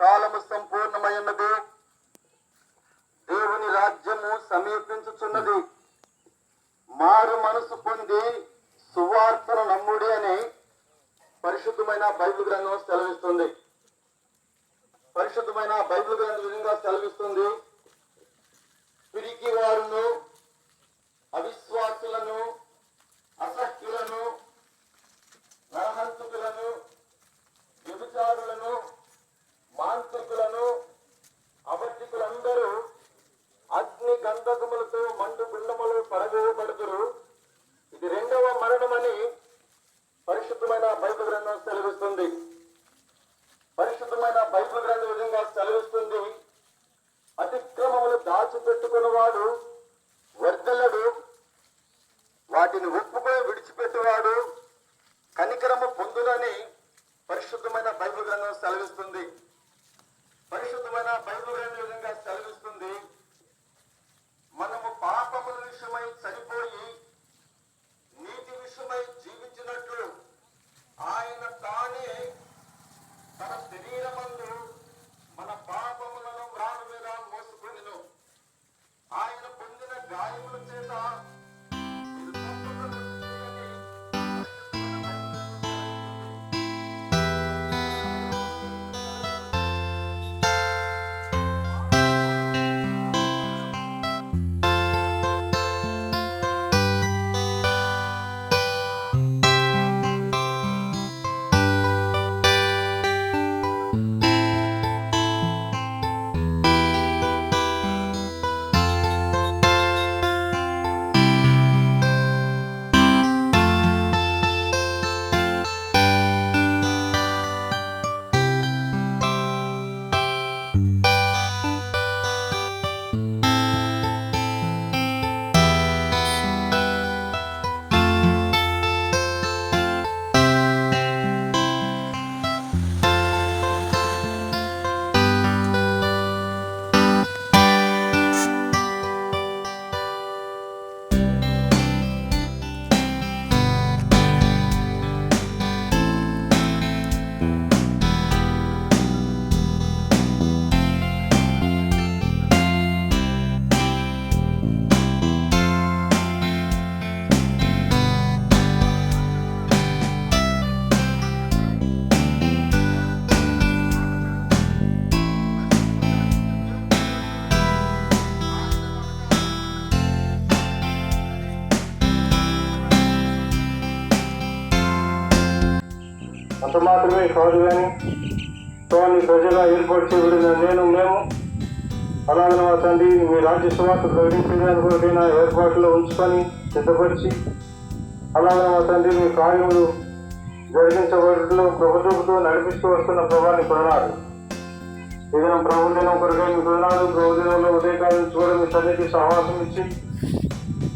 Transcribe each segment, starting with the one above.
కాలము సంపూర్ణమైనది. దేవుని రాజ్యము సమీపించుచున్నది. మారు మనసు పొంది సువార్తను నమ్ముడి అని పరిశుద్ధమైన బైబిల్ గ్రంథం సెలవిస్తుంది. పరిశుద్ధమైన బైబిల్ గ్రంథం విధంగా సెలవిస్తుంది. పిరికి వారును సెలవిస్తుంది పరిశుద్ధమైన బైబిల్ గ్రంథ విధంగా సెలవిస్తుంది అతిక్రమములు దాచిపెట్టుకున్నవాడు వర్దలడు వాటిని ఒప్పుకొని విడిచిపెట్టేవాడు కనికరము పొందులని పరిశుద్ధమైన బైబిల్ గ్రంథం సెలవిస్తుంది అంత మాత్రమే కాదు కానీ నీ ప్రజగా ఏర్పాటు చేయబడిన నేను మేము అలాగే మా తండ్రి మీ రాజ్య సువార్త ప్రకటించడానికి కొరకైన ఏర్పాట్లో ఉంచుకొని సిద్ధపరిచి అలాగే మా తండ్రి మీ కార్యములు జరిగించబడిలో ప్రభుత్వంతో నడిపిస్తూ వస్తున్న ప్రభాని కొనాడు ఏదైనా ప్రభు కొరకే మీ కొనాడు ప్రభు ఉదయకాలం నుంచి కూడా మీ తండ్రికి సహవాసం ఇచ్చి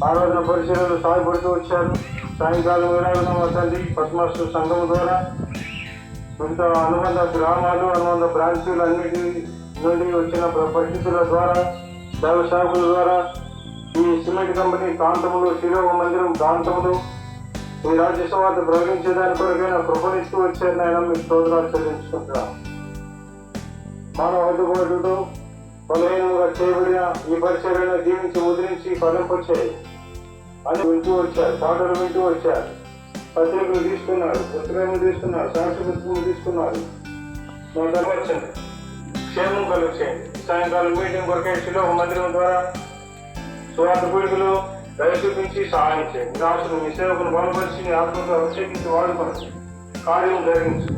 ఆరాధన పరిశీలనలు సాయపడుతూ వచ్చారు. సాయంకాలం వేళ మా తండ్రి పద్మాసు సంఘం ద్వారా కొంత అనుబంధ గ్రామాలు అనుబంధ బ్రాంచీలు అన్నిటి నుండి వచ్చిన పరిస్థితుల ద్వారా దేవ సేవకుల ద్వారా ఈ సిమెంట్ కంపెనీ ప్రాంతంలో శిలోవ మందిరం ప్రాంతంలో ఈ రాజ్యసభ సమాత ప్రకటించేదాని కొరకైనా ప్రపంచిస్తూ వచ్చారు నాయన మీకు స్తోత్రాలు చెల్లించుకుంటున్నాం మానవ అందుబాటుతో బలహీనంగా చేయబడిన ఈ పరిచయను దీవించి ముద్రించి ఫలింపొచ్చాయి అని వింటూ వచ్చారు పాటలు వింటూ వచ్చారు. పత్రికలు తీసుకున్నారు పుస్తకాలు తీసుకున్నారు సాక్షి పుస్తకం తీసుకున్నారు. మా దగ్గరచండి క్షేమం కలిగించండి సాయంకాలం మీటింగ్ కొరకే శిలో మందిరం ద్వారా స్వార్థ పీడికలు దయ చూపించి సహాయం చేయండి రాష్ట్రం మీ సేవకులు బలపరిచి మీ ఆత్మతో అభిషేకించి వాడుకోవచ్చు కార్యం జరిగించు.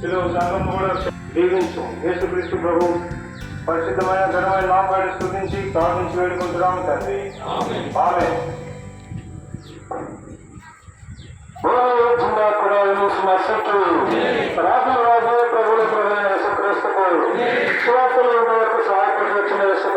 శిలో సంఘం కూడా దీవించు. యేసుక్రీస్తు ప్రభు పరిశుద్ధమైన ఘనమైన నామాన్ని స్థుతించి ప్రార్థించి వేడుకుంటున్నాము తండ్రి. ఆమె జిల్లా కూడా మసీదు రాజు రాజు ప్రభుత్వ యేసుక్రీస్తుకు. సువార్తలు ఉన్నందుకు సహాయపడి వచ్చిన యేసు